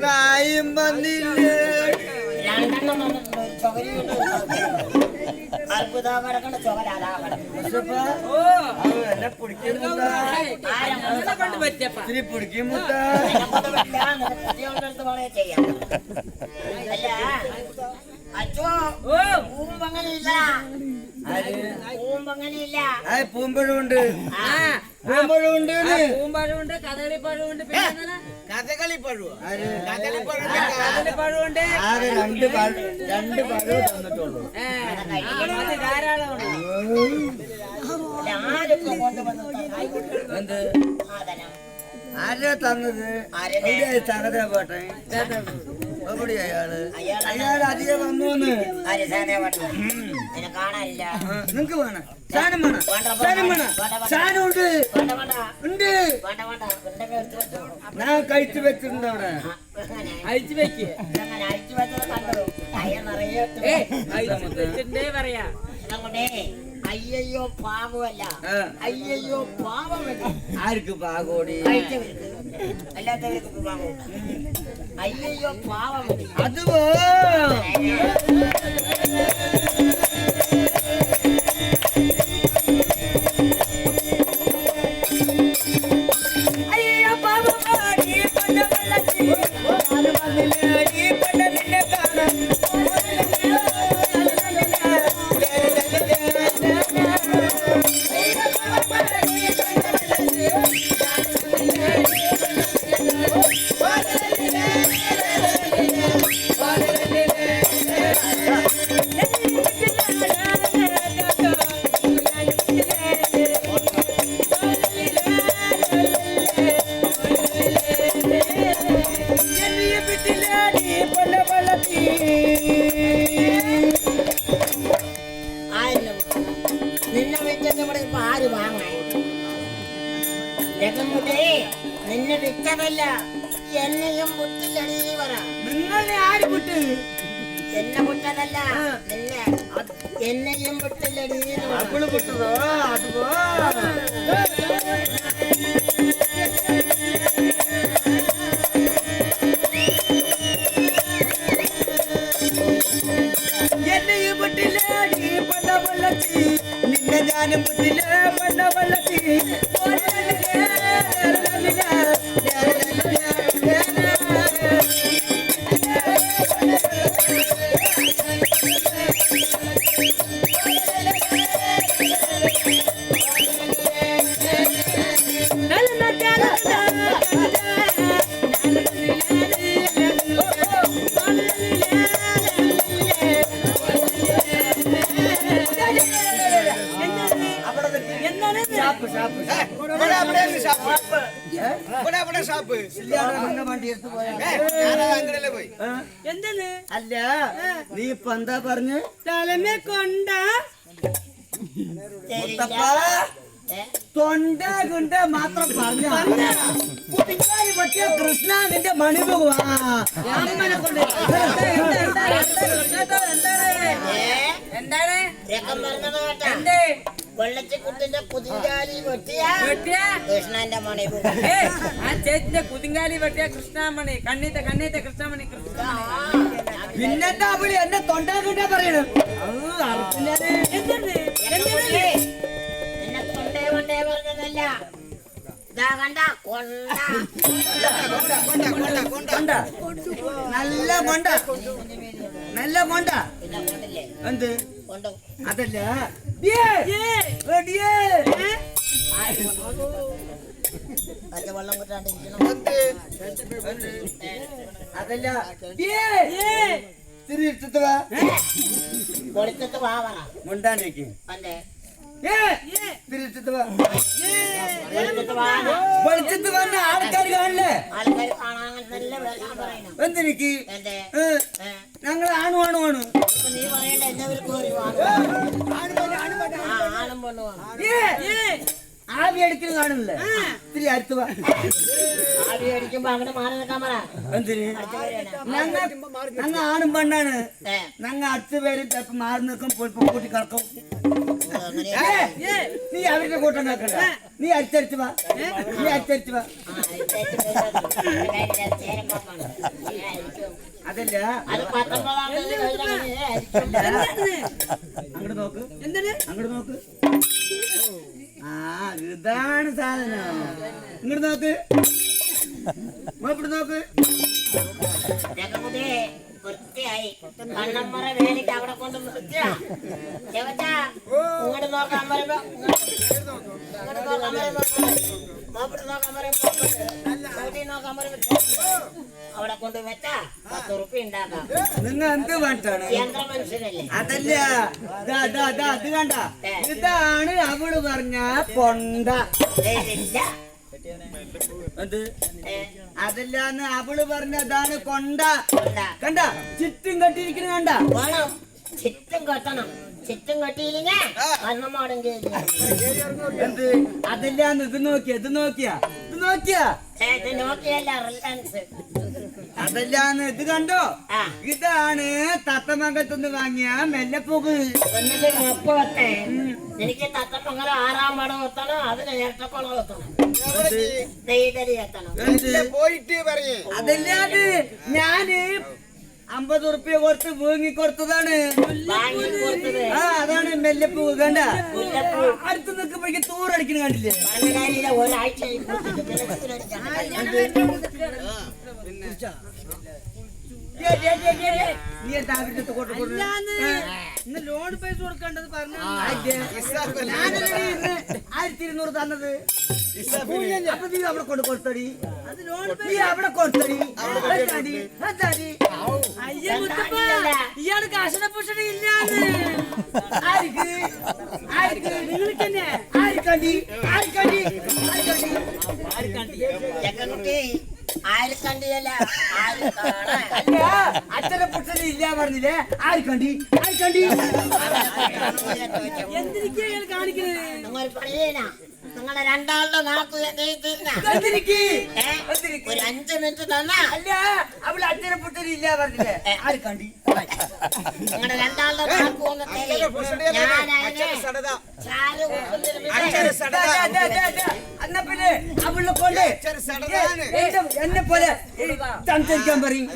നായും വന്നില്ലേ അച്ഛോ പൂമ്പങ്ങനില്ല അങ്ങനെയില്ല പൂമ്പ് ആ പൂമ്പഴുണ്ട് ആ പൂമ്പഴുണ്ട് പൂമ്പഴമുണ്ട് എന്താണ്? ആര്? കദളിപ്പഴമുണ്ട്. ആകെ രണ്ട് രണ്ട് തന്നിട്ടുള്ളൂ ധാരാളമാണ്. എന്ത്? ആരാ തന്നത്? ആരെ എവിടെയായി സഹത പോട്ടെ. എവിടെയാ അയാൾ അയാൾ അയാൾ അധികം വന്നു ആര് സാധനം വേണം എന്നെ കാണാനില്ല. നിങ്ങക്ക് വേണം. സാധനം വേണം. വേണ്ട, വേണ്ട, സാധനം വേണം. വേണ്ട, വേണ്ട. സാധനം ഉണ്ട്. വേണ്ട വേണ്ട. ഉണ്ട്. വേണ്ട വേണ്ട. ഉണ്ടെങ്കിൽ എടുത്ത് വെച്ചോളൂ ഞാൻ കഴിച്ചു വെച്ചിട്ടുണ്ട് അവിടെ. ആ, അങ്ങനെ അഴിച്ചു വെക്ക്. ഇതങ്ങനെ? അഴിച്ചു വെച്ചത് കണ്ടു? അയ്യ നിറയെ ഇട്ട് ഏ അഴിച്ചു വെച്ചിട്ടേ പറയാ. ஐயையோ பாவம் அல்ல ஐயையோ பாவம் யாருக்கு பாகோடு? எல்லாத்தவருக்கும் பாவம். ஐயையோ பாவம் அதுவோ എന്ന് പറ. അവൾ പൊട്ടതോ അത് പോ തലമേ കൊണ്ട? തൊണ്ട കൊണ്ട് മാത്രം പറഞ്ഞ കുട്ടിക്കാരി പറ്റിയ കൃഷ്ണ നിന്റെ എന്തേ വെള്ളച്ചിക്കുട്ടിന്റെ കുതിങ്കാലി വെട്ടിയ കൃഷ്ണന്റെ മണി ആ ചേച്ചിന്റെ കുതിങ്കാലി വെട്ടിയ കൃഷ്ണാമണി കണ്ണീത്തെ കണ്ണീത്തെ കൃഷ്ണമണി കൃഷ്ണ പിന്നെന്താ വിളി എന്റെ തൊണ്ട കൊണ്ടാ പറയണം എന്താണ് രംഗംകുട്ടി, നിന്നെ കൊണ്ടേ കൊണ്ടേ പറഞ്ഞതല്ല ഇതാ കണ്ട കൊണ്ട കൊണ്ട നല്ല കൊണ്ട നല്ല കൊണ്ട പിന്നെ കൊണ്ടില്ലേ എന്ത് കൊണ്ടു അതല്ല ഡിയേ, ഏ, ഡിയേ. പച്ച വെള്ളം കിട്ടാണ്ടിരിക്കണം അതല്ല ഡിയേ. ഇത്തിരി ഇട്ടിട്ട് വാ കൊടുത്തിട്ട് വാ പറ മുണ്ടാണ്ടിരിക്കും അല്ലേ ഇത്തിരി ഇട്ടിട്ട് വാ കൊടുത്തിട്ട് വാ വെളിച്ചത്ത് വന്ന ആൾക്കാർ കാണില്ലേ ആൾക്കാർ കാണാൻ നല്ല വില പറയണം എന്തിനിക്ക് എന്തേ ഏ, ഏ, ഞങ്ങൾ ആണു ആണു ആണ് ഇപ്പൊ നീ പറയണ്ട എല്ലാവർക്കും ഒരു വാണം. ആ ആണും പെണ്ണും ആണ്. ആവി അടിക്കുന്നത് കാണുന്നില്ലേ ഇത്തിരി അടുത്ത് വാ ആവി അടിക്കുമ്പോ അങ്ങോട്ട് മാറി നിൽക്കാൻ പറ. എന്തിന്? ഞങ്ങ ആണും പെണ്ണാണ്. ഞങ്ങ അടുത്ത് പേര് മാറി നിൽക്കും പോയി കൂട്ടി കിടക്കും നീ അവരുടെ കൂട്ടം നോക്കണ്ട. നീ അടുത്തടുത്ത് വാ. നീ അടുത്തടുത്ത് വാ. അതല്ല. അങ്ങോട്ട് നോക്ക്. അങ്ങോട്ട് നോക്ക്. ഇതാണ് സാധനം. ഇങ്ങോട്ട് നോക്ക്. ഇങ്ങോട്ട് നോക്ക്. വൃത്തിയായി കണ്ണമ്മറ വേലിക്ക് അവിടെ കൊണ്ട് നിർത്തിയാ നോക്കാൻ പറയുമ്പോ അവിടെ കൊണ്ട് വെച്ചാ പത്ത് ഉറുപ്പി ഉണ്ടാക്കാം നിങ്ങൾ എന്ത് വേണ്ടാണ് യന്ത്ര മനുഷ്യരല്ലേ അതല്ല? ദാ, ദാ, ദാ, അത് കണ്ട. ഇതാണ് അവൾ പറഞ്ഞ പൊണ്ട. ഇല്ല എന്ത്? അതല്ല അതല്ലാന്ന് അവൾ പറഞ്ഞ അതാണ് കൊണ്ട. കൊണ്ട. ചിറ്റും കെട്ടിയിരിക്കുന്ന കണ്ട. വേണം ചിറ്റും കെട്ടണം. ചിറ്റും എന്ത്? അതല്ലാന്ന് ഇത് നോക്കിയ ഇത് നോക്കിയ ഇത് നോക്കിയ. റിലയൻസ് അതല്ലാന്ന് ഇത് കണ്ടോ? ഇതാണ് തത്തമംഗത്തുനിന്ന് വാങ്ങിയ മെല്ലപ്പൂക്ക് എന്നിട്ട് മുപ്പ വെത്തേ എനിക്ക് തത്തപ്പങ്കലം ആറാം പടം എത്തണം അതിന് ഇരട്ടക്കുളം എത്തണം. പോയിട്ട് പറയേ. അതല്ലാത് ഞാൻ അമ്പത് ഉറുപ്പ്യ കൊടുത്ത് വീങ്ങി കൊടുത്തതാണ് ആ അതാണ് മെല്ലപ്പൂ കണ്ട. അടുത്ത് നിൽക്കുമ്പോഴേക്ക് തൂറടിക്കണ കണ്ടില്ലേ ഒരാഴ്ച ലോൺ പൈസ കൊടുക്കേണ്ടത് പറഞ്ഞു ആദ്യം. ഞാനല്ലേ ഇന്ന് ആയിരത്തി ഇരുന്നൂറ് തന്നത് അപ്പൊ നീ അവിടെ കൊണ്ട് കൊടുത്തടി അത് ലോൺ നീ അവിടെ കൊടുത്തടി എന്താടി എന്താടി അയ്യ മുത്തപ്പ ഇയാള് കാശിനെ പുഷണ ഇല്ലാന്ന് ആർക്ക് ആർക്ക് നിങ്ങൾക്ക് തന്നെ ആർക്കണ്ടി ആർക്കണ്ടി ആർക്കണ്ടി ചെക്കൻകുട്ടി ആയിരക്കണ്ടിയല്ല ആയിരക്കാണ് അല്ല അച്ഛനെ പുട്ടനെ ഇല്ല പറഞ്ഞില്ലേ? കണ്ടി? ആര് കണ്ടി? ഇയാൾ കാണിക്കുന്നത് നിങ്ങളെ രണ്ടാളുടെ നാക്ക്? ഒരു അഞ്ച് മിനിറ്റ് തന്നാ. അല്ല അവൾ അച്ഛനെ പുട്ടനെ ഇല്ല പറഞ്ഞില്ലേ? കണ്ടി? നിങ്ങളുടെ രണ്ടാളുടെ നാക്ക് ഒന്ന് തരി. എന്നാ പിന്നെ അവളെ കൊണ്ട് എന്റെ- എന്നെ പോലെ സംസാരിക്കാൻ പറയും.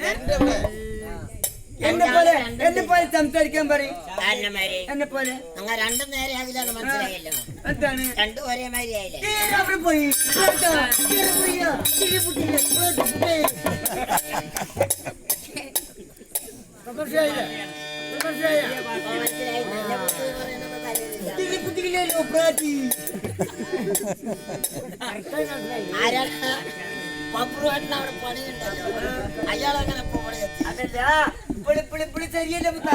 എന്നെ പോലെ എന്നെ പോലെ സംസാരിക്കാൻ പറയും. എന്നെ പോലെ. നിങ്ങൾ രണ്ടും നേരെ ആകില്ലെന്ന് മനസ്സിലായല്ലോ. എന്താണ്? രണ്ടും ഒരേ മാതിരി ആയില്ലേ അവിടെ പോയി. കേട്ടോ? കേറി അവിടെ പണിയുണ്ടല്ലോ അയാളങ്ങനെ അതല്ല പുളി പുളി പുളി ശരിയല്ലേ മുത്ത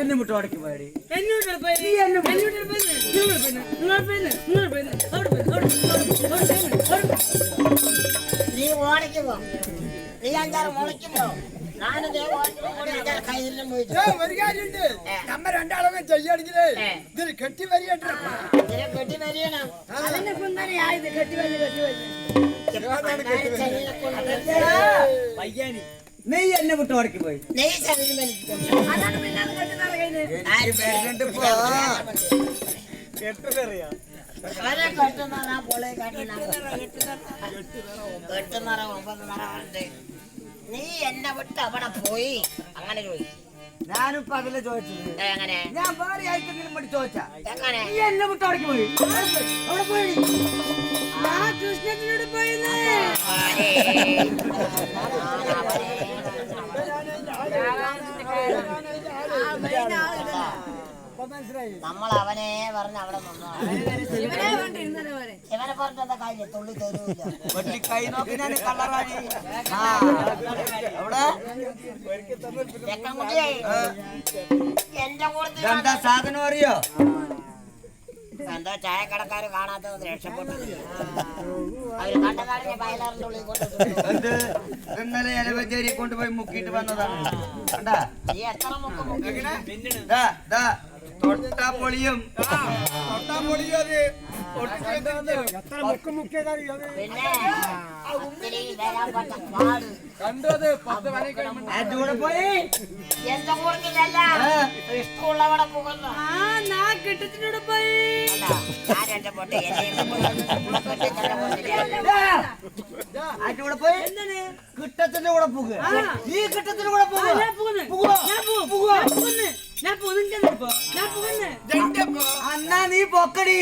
എന്നെ മുട്ട അടക്കി പാടി എന്നോട് നീ ഓടയ്ക്ക് പോ നീ അഞ്ചാറ് മുളയ്ക്ക് പോ ഞാനും ദേ ഓടയ്ക്ക് കൂടി അഞ്ചാറ് കയ്യിലും പോയിട്ട് ഒരു കാര്യമുണ്ട് നമ്മ രണ്ടാളൊക്കെ ചെയ്യുകയാണെങ്കിലേ ഏ. ഇതിൽ കെട്ടി വരികട്ടോ ഇതിനെ കെട്ടി വരികയാണ് അതിനെ കൊണ്ടാണ് ആയത് കെട്ടി വന്ന് കെട്ടി വന്ന് ശരീരം കൊണ്ട് പയ്യാനി നീ എന്നെ വിട്ട് ഉടക്കി പോയി നെയ് ശരീരം വലിക്കും അതാണ് പിന്നെ അത് കെട്ടി നടക്കുന്നത് ആര് പേരുണ്ട് ഇപ്പൊ. അവരെ കെട്ടുന്നറ പൊളി കെട്ടുന്നറ കെട്ടുന്നറ ഒമ്പത് നിറമുണ്ട് നീ എന്നെ വിട്ട് അവിടെ പോയി അങ്ങനെ ചോദിച്ചു ഞാനിപ്പോ അതിലെ ചോദിച്ചത് എങ്ങനെ ഞാൻ വേറെ ആയിട്ടെങ്കിലും വേണ്ടി ചോദിച്ചാ എങ്ങനെ നീ എന്നെ വിട്ട് അവിടെ പോയി അവിടെ പോയി ആ കൃഷ്ണത്തിനോട് പോയിന്ന് ആരേ? നമ്മൾ അവനെ പറഞ്ഞ് അവിടെ നിന്നോ. ഇവനെ പറഞ്ഞ കാര്യം? തുള്ളി തരൂല്ല. വെട്ടി കൈ നോക്കി ഞാൻ കള്ളറാണി ആ. അവിടെ എന്റെ കൂടെ എന്താ സാധനം അറിയോ? എന്താ ചായക്കടക്കാര് കാണാത്തത് രക്ഷപ്പെട്ടു അവർ കണ്ട കാടിനെ വയലാറിന്റെ ഉള്ളിൽ കൊണ്ട് ഇന്നലെ എലവഞ്ചേരി കൊണ്ടുപോയി മുക്കിയിട്ട് വന്നതാണ്. കണ്ടാ? നീ എത്ര മുക്ക് മുക്കി ദാ, ദാ, തൊട്ടാ പൊളിയും പിന്നെ ഒത്തിരി വരാൻ പറ്റ പാട് അതിന്റെ കൂടെ പോയി എന്റെ കൂടുതലല്ല ഇഷ്ടമുള്ളവിടെ പോകുന്നു ആ നാ കെട്ടിച്ചിട്ട് പോയി ഞാൻ എന്റെ പൊട്ടി എന്നെ കെട്ടിച്ചെന്റെ പൊട്ടില്ല അതിന്റെ കൂടെ പോയി എന്താണ് കിട്ടത്തിന്റെ കൂടെ പോകുക ആ. ഈ കിട്ടത്തിന്റെ കൂടെ ആ, പോകുക ഞാൻ അന്നാ നീ പൊക്കടി.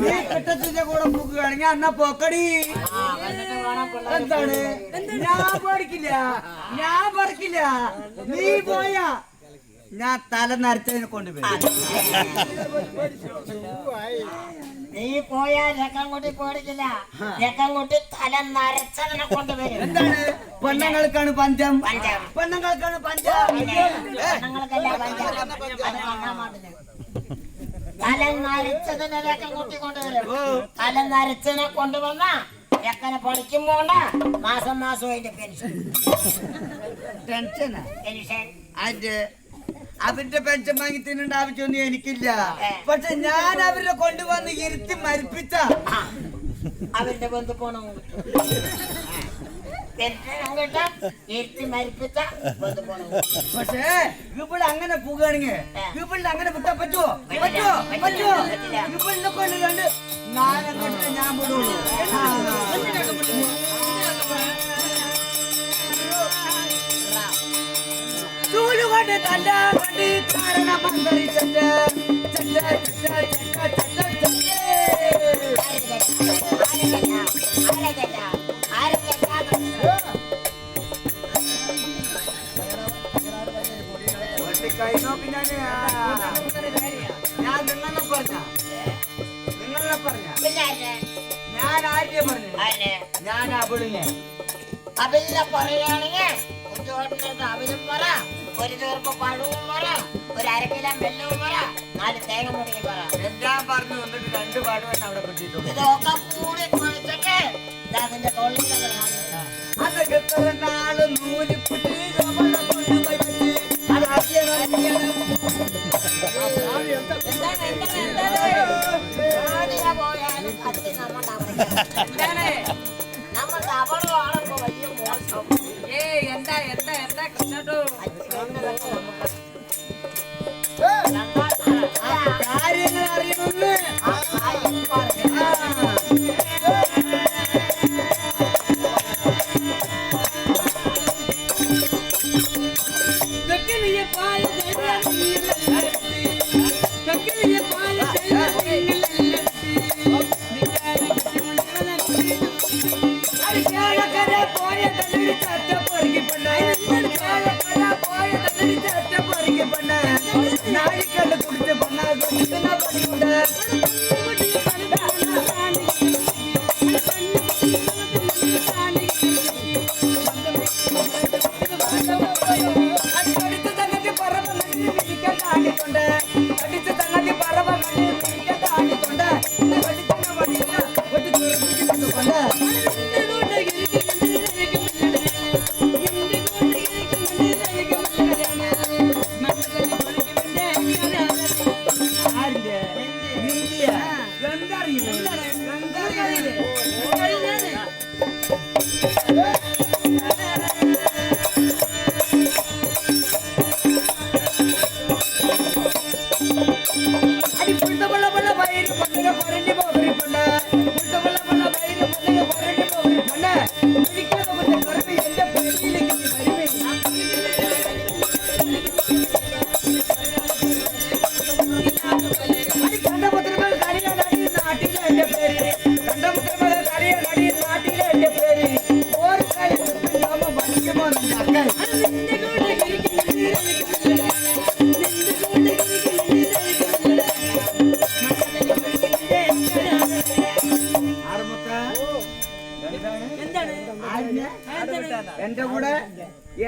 നീ കിട്ടത്തിന്റെ കൂടെ പോകുകയാണെങ്കിൽ അന്ന പൊക്കടി. എന്താണ്? ഞാൻ പഠിക്കില്ല. ഞാൻ പഠിക്കില്ല. നീ പോയാ. ഞാൻ തല നരച്ചതിനെ കൊണ്ടുപോയി നീ പോയാൽ രക്കംകുട്ടി പേടിക്കില്ല. രക്കംകുട്ടി തല നരച്ചതിനെ കൊണ്ടുവരും എന്താണ്? പെണ്ണുങ്ങൾക്കാണ് പഞ്ചം. പഞ്ചം. പെണ്ണുങ്ങൾക്കാണ് പഞ്ചം. പെണ്ണുങ്ങൾക്കെല്ലാം അത്. തല നരച്ചതിനെ രക്കംകുട്ടി കൊണ്ടുവരും തല നരച്ചതിനെ കൊണ്ടുവന്ന രക്കനെ പഠിക്കും പോണ്ട. മാസം മാസം അതിന്റെ പെൻഷൻ. ടെൻഷനാ പെൻഷൻ. അതിന്റെ അവരുടെ പെൻഷൻ വാങ്ങി തിന്നേണ്ട ആവശ്യമൊന്നും എനിക്കില്ല. പക്ഷെ ഞാൻ അവരെ കൊണ്ടുവന്ന് ഇരുത്തി മരിപ്പിച്ച. അവന്റെ അവരുടെ ബന്ധു പോണോ? പക്ഷേ ഇവിടെ അങ്ങനെ പോകുകയാണെങ്കിൽ. ഇവിടെ അങ്ങനെ വിട്ടാ പറ്റുമോ പറ്റുമോ പറ്റുമോ. ഇവിടെ കൊണ്ട് കണ്ട് ഞാൻ വിടുള്ളൂ. ചൂലുകൊണ്ട് തല്ല കണ്ടി കാരണം അന്തരിച്ചത് ചണ്ട ചണ്ട ചണ്ട ചണ്ട ചണ്ട കൈ നോക്കി ഞാൻ ഞാൻ നിങ്ങളെ പറഞ്ഞ നിങ്ങളെ പറഞ്ഞ ഞാൻ ആദ്യം പറഞ്ഞു ഞാൻ അവളിനെ അബില്ല പറയുകയാണെങ്കിൽ കുഞ്ചോട്ടിനടുത്ത് അബിലും പറ. ഒരു തീർപ്പ് പഴവും പറ. ഒരു അരക്കിലോ വെല്ലവും പറ. നാല് തേങ്ങ മുടിയും പറ. എല്ലാം പറഞ്ഞു വന്നിട്ട് രണ്ട് പാടുവാൻ അവിടെ കിട്ടിയിട്ടുണ്ട് ഇതൊക്കെ കൂടി കുഴിച്ചിട്ട് അതിന്റെ തൊള്ളിൽ അതൊക്കെ എത്ര നാൾ നൂലിപ്പുട്ടി അവിടെ. ആളൊക്കെ വലിയ മോശം. എന്താ എന്താ എന്താ കൃഷ്ണട്ടോ കാര്യങ്ങൾ അറിയണമെന്ന് വെക്കലിയ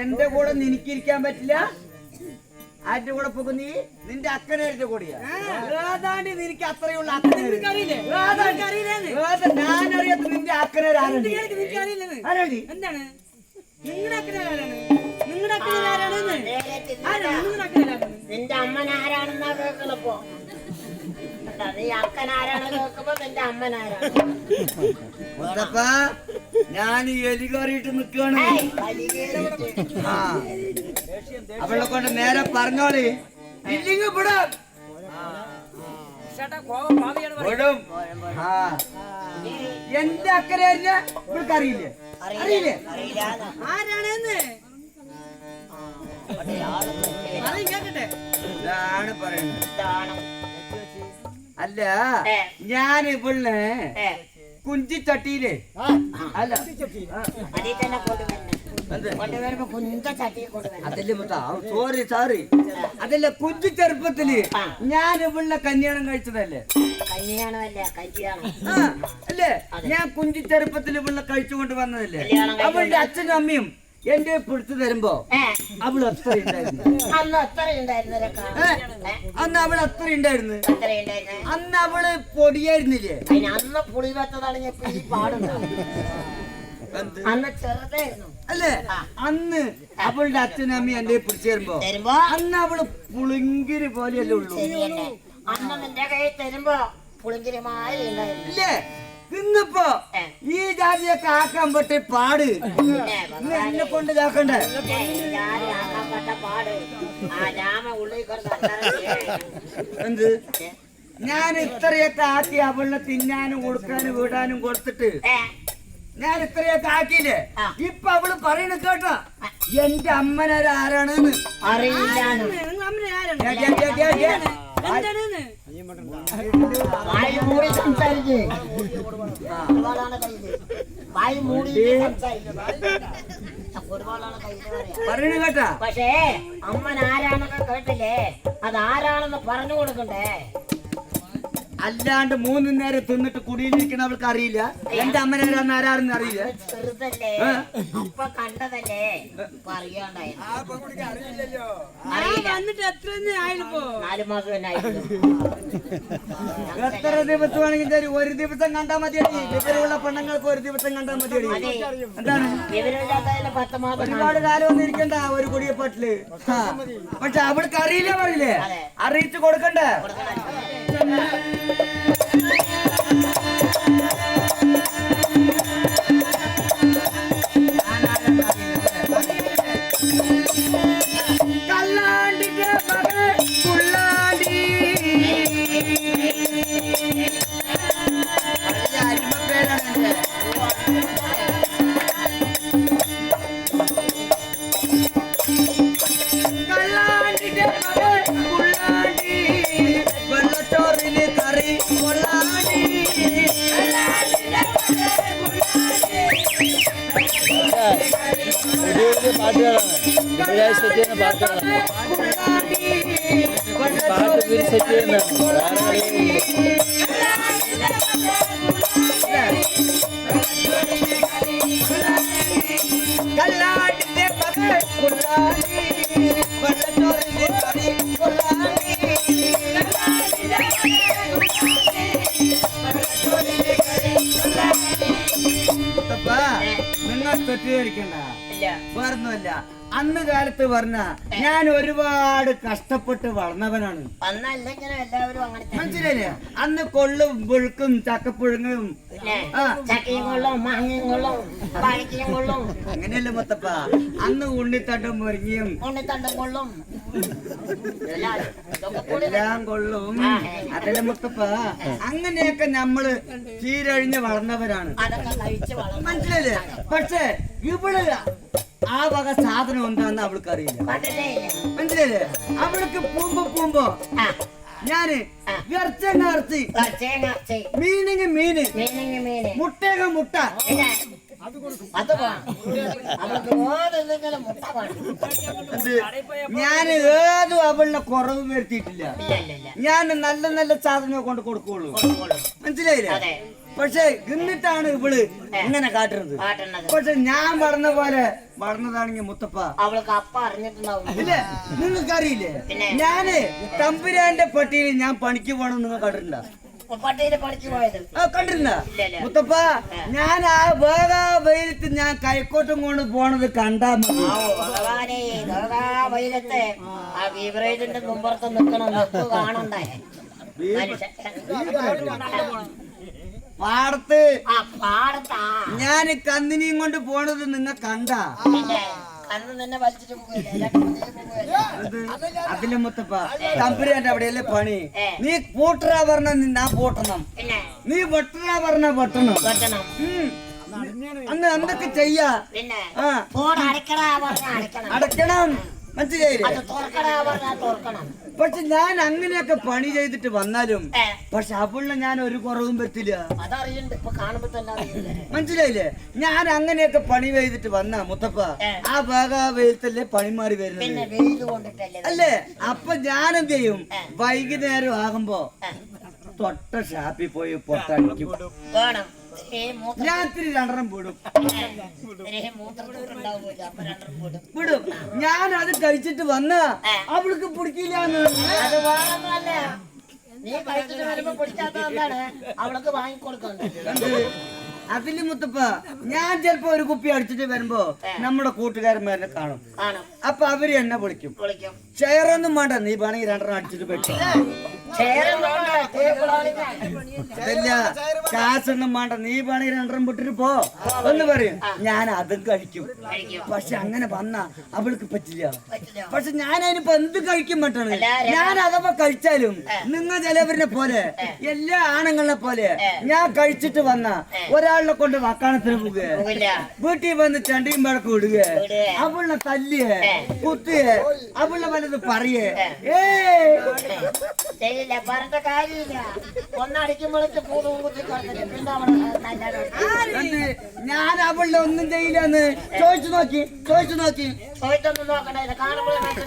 എന്റെ കൂടെ നിനക്കിരിക്കാൻ പറ്റില്ല? ആരുടെ കൂടെ പോകും നീ നിന്റെ അക്കനേരുടെ കൂടെയാ. ഏതാണ്ട് നിനക്ക് അത്രയുള്ള? ഞാനറിയാത്ത നിന്റെ അക്കനേര്? ആരാണ് എന്താണ്? നിങ്ങളുടെ നിങ്ങളുടെ നിങ്ങളുടെ അക്കനാരാണ് നിന്റെ കേൾക്കണപ്പോ നീ അക്കൻ ആരാണ് കേൾക്കുമ്പോ നിന്റെ അമ്മൻ ആരാണ്. മുത്തപ്പ ഞാൻ ഈ എലി കയറിയിട്ട് നിൽക്കുകയാണ് ആ. അവളെ കൊണ്ട് നേരെ പറഞ്ഞോളി. ഇല്ലെങ്കിൽ വിടും. ചേട്ടാ കോപം ഭാവിയാണ് വിടും. ആ. എന്റെ അക്കരെ തന്നെ ഇവൾക്ക് അറിയില്ലേ? അറിയില്ലേ. ആരാണെന്ന്? ഇതാണ് പറയുന്നത്. ഇതാണ്. അല്ല ഞാൻ ഇവളെ കുഞ്ചിച്ചട്ടിയിൽ അല്ല. അതല്ലേ സോറി സോറി അതല്ല കുഞ്ചു ചെറുപ്പത്തിൽ. ഞാൻ ഇവിടെ കല്യാണം കഴിച്ചതല്ലേ? അല്ല അല്ലേ? ഞാൻ കുഞ്ചു ചെറുപ്പത്തിൽ ഇവളെ കഴിച്ചുകൊണ്ട് വന്നതല്ലേ? അവളുടെ അച്ഛനും അമ്മയും എന്റെ പിടിച്ചു തരുമ്പോ അവൾ അത്ര ഉണ്ടായിരുന്നു. അന്ന് അവൾ അത്ര ഉണ്ടായിരുന്നു. അന്ന് അവൾ പൊടിയായിരുന്നില്ലേ? അന്ന് പുളി വെച്ചതാണ് ഞാൻ അല്ലേ? അന്ന് അവളുടെ അച്ഛനും അമ്മയും എന്റെ പിടിച്ചു തരുമ്പോ? അന്ന് അവൾ പുളിങ്കിരി പോലെയല്ലേ ഉള്ളൂ. അന്ന് നിന്റെ കയ്യിൽ തരുമ്പോ ഉണ്ടായിരുന്നു. ഇല്ലേ? ഇന്നിപ്പോ ഈ ജാതിയൊക്കെ ആക്കാൻ പറ്റി പാട്. എന്നെ കൊണ്ട് ഇതാക്കണ്ടേ? എന്ത്? ഞാൻ ഇത്രയൊക്കെ ആക്കി അവളെ തിന്നാനും കൊടുക്കാനും വിടാനും കൊടുത്തിട്ട് ഞാൻ ഇത്രയൊക്കെ ആക്കിയില്ലേ. ഇപ്പൊ അവൾ പറയണ കേട്ടോ. എന്റെ അമ്മനാരാണെന്ന് ആരാണെന്ന് അറിയില്ലാന്ന് നിങ്ങൾ അമ്മനെ ആരാണ് day, day, day, day, day. എന്താണെന്ന് വായി മൂടി സംസാരിക്കേ ഒരുപാടാണ് കയ്യില് വായി മൂടി സംസാരിക്കും ഒരുപാടാണ് കയ്യില് പറയാ പറയണ കേട്ടാ പക്ഷേ അമ്മൻ ആരാണെന്നൊക്കെ കേട്ടില്ലേ അത് ആരാണെന്ന് പറഞ്ഞു കൊടുക്കണ്ടേ അല്ലാണ്ട് മൂന്ന് നേരം തിന്നിട്ട് കുടിയിലിരിക്കണ അവൾക്ക് അറിയില്ല. എന്റെ അമ്മനാരാന്ന് ആരാണെന്ന് അറിയില്ല. എത്ര ആയിപ്പോ നാലു മാസം തന്നെ ആയിരുന്നു ദിവസം ആണെങ്കിലും തരും? ഒരു ദിവസം കണ്ടാ മതിയടി. വിവരമുള്ള പെണ്ണുങ്ങൾക്ക് ഒരു ദിവസം കണ്ടാ മതി എന്താണ്? ഒരുപാട് കാലം ഒന്നും ഇരിക്കണ്ട ഒരു കുടിയപ്പാട്ടിൽ. പട്ടിൽ പക്ഷെ അവൾക്ക് അറിയില്ല പറയില്ലേ അറിയിച്ചു കൊടുക്കണ്ടേ? பாட்டு வீடு சத்தியம் கல்லாட்டு தப்பா நின்னா தொட்டியே இருக்கேன்டா വേറൊന്നുമല്ല. അന്ന് കാലത്ത് പറഞ്ഞ ഞാൻ ഒരുപാട് കഷ്ടപ്പെട്ട് വളർന്നവനാണ്. മനസ്സിലായില്ലേ? അന്ന് കൊള്ളും പുഴുക്കും ചക്കപ്പുഴുങ്ങും. അങ്ങനെയല്ലേ മൊത്തപ്പ? അന്ന് ഉണ്ണിത്തണ്ടും മുരിങ്ങിയും ഉണ്ണിത്തണ്ടും കൊള്ളും. എല്ലാം കൊള്ളും. അതിന്റെ മുത്തപ്പ? അങ്ങനെയൊക്കെ നമ്മൾ ചീരഴിഞ്ഞ് വളർന്നവരാണ്. മനസ്സിലല്ലേ പക്ഷെ ഇവിടെ ആ വക സാധനം എന്താന്ന് അവൾക്ക് അറിയില്ല മനസ്സിലല്ലേ അവൾക്ക് പൂമ്പോ പൂമ്പോ. ഞാൻ ഇറച്ചി മീനിങ് മീന്. മുട്ടേക മുട്ട. ഞാൻ ഏതും അവളുടെ കുറവ് വരുത്തിയിട്ടില്ല. ഇല്ല ഇല്ല ഇല്ല ഞാൻ നല്ല നല്ല സാധനം കൊണ്ട് കൊടുക്കുള്ളൂ. മനസ്സിലായില്ല മനസ്സിലായില്ലേ? അതെ. പക്ഷെ എന്നിട്ടാണ് ഇവൾ ഇങ്ങനെ കാട്ടുന്നത്. കാട്ടുന്നത്. പക്ഷെ ഞാൻ പറഞ്ഞ പോലെ വളർന്നതാണെങ്കിൽ മുത്തപ്പ. അവൾക്ക് അപ്പ അറിഞ്ഞിട്ടുണ്ടാവും. ഇല്ലേ നിങ്ങൾക്ക് അറിയില്ലേ ഞാൻ തമ്പുരാന്റെ പട്ടിയിൽ ഞാൻ പണിക്ക് പോകണം നിങ്ങൾ കണ്ടിട്ടുണ്ടോ കണ്ടിരുന്ന. മുത്തപ്പ ഞാൻ ആ വേഗ വെയിലത്ത് ഞാൻ കൈക്കോട്ടും കൊണ്ട് പോണത് കണ്ടാ ബീവറേജിന്റെ മുമ്പുറത്ത് കാണണ്ടേ. പാടത്താ ഞാൻ കന്നിനെയും കൊണ്ട് പോണത് നിങ്ങ കണ്ട. അതിലെ മുത്തപ്പ. തമ്പുരാന്റെ അവിടെയല്ലേ പണി? നീ പൂട്ടറാ പറഞ്ഞ ഞാൻ പൂട്ടണം. നീ വെട്ടറാ പറഞ്ഞ വെട്ടണം. അന്ന് എന്തൊക്കെ ചെയ്യാ? അടക്കണം മനസ്സിലായില്ലേ? പക്ഷെ ഞാൻ അങ്ങനെയൊക്കെ പണി ചെയ്തിട്ട് വന്നാലും പക്ഷെ അവളിനെ ഞാൻ ഒരു കുറവും പറ്റില്ല. മനസ്സിലായില്ലേ? ഞാൻ അങ്ങനെയൊക്കെ പണി ചെയ്തിട്ട് വന്ന മുത്തപ്പ ആ ഭാഗ വെയിലത്തല്ലേ പണി മാറി പിന്നെ വരുന്നത്? അല്ലേ? അപ്പൊ ഞാൻ എന്ത് ചെയ്യും. വൈകുന്നേരം ആകുമ്പോ തൊട്ട ഷാപ്പിൽ പോയി പൊട്ടടിക്കും. വേണം ഈ മൂത്ര ഞാൻ ഇത്തിരി രണ്ടെണ്ണം വിടും. ഈ മൂത്രത്തിട്ടുണ്ടാവില്ല അപ്പൊ രണ്ടും കൂടും വിടും. ഞാൻ അത് കഴിച്ചിട്ട് വന്ന ഏ. അവൾക്ക് പിടിക്കില്ലാന്ന് അത് വേണമെന്നല്ല നീ കഴിച്ചിട്ട് വരുമ്പോ പിടിക്കാത്തതാണ് അവൾക്ക് വാങ്ങിക്കൊടുക്കണ്ട എന്ത്? അതിൽ മുത്തപ്പ ഞാൻ ചിലപ്പോ ഒരു കുപ്പി അടിച്ചിട്ട് വരുമ്പോ നമ്മുടെ കൂട്ടുകാരന്മാരെ കാണും. അപ്പൊ അവർ എന്നെ വിളിക്കും. ചെയറൊന്നും വേണ്ട നീ വേണമെങ്കിൽ രണ്ടെണ്ണം അടിച്ചിട്ട് പറ്റും അതല്ല കാശൊന്നും വേണ്ട നീ വേണമെങ്കിൽ രണ്ടെണ്ണം വിട്ടിട്ട് പോ. എന്ന് പറയും ഞാൻ അതും കഴിക്കും. പക്ഷെ അങ്ങനെ വന്ന അവൾക്ക് പറ്റില്ല. പക്ഷെ ഞാൻ അതിനിപ്പോ എന്ത് കഴിക്കും പറ്റണ ഞാൻ അഥവാ കഴിച്ചാലും നിങ്ങൾ ചിലവരിനെ പോലെ എല്ലാ ആണുങ്ങളെ പോലെ ഞാൻ കഴിച്ചിട്ട് വന്ന ഒരാളിനെ കൊണ്ട് വക്കാണത്തിന് പോവുക പോകില്ല. വീട്ടിൽ വന്ന് ചണ്ടിയും പഴക്കം ഇടുക. അവളെ തല്ലിയ കുത്തുക അവളെ വല്ലത് പറയേ. പിന്നെ ഞാൻ അവളുടെ ഒന്നും ചെയ്യില്ലെന്ന്. ചോദിച്ചു നോക്കി ചോദിച്ചു നോക്കി. ചോദിച്ചൊന്നും നോക്കണ്ട ഇത് കാണുമ്പോഴേ മനസ്സിലാവും.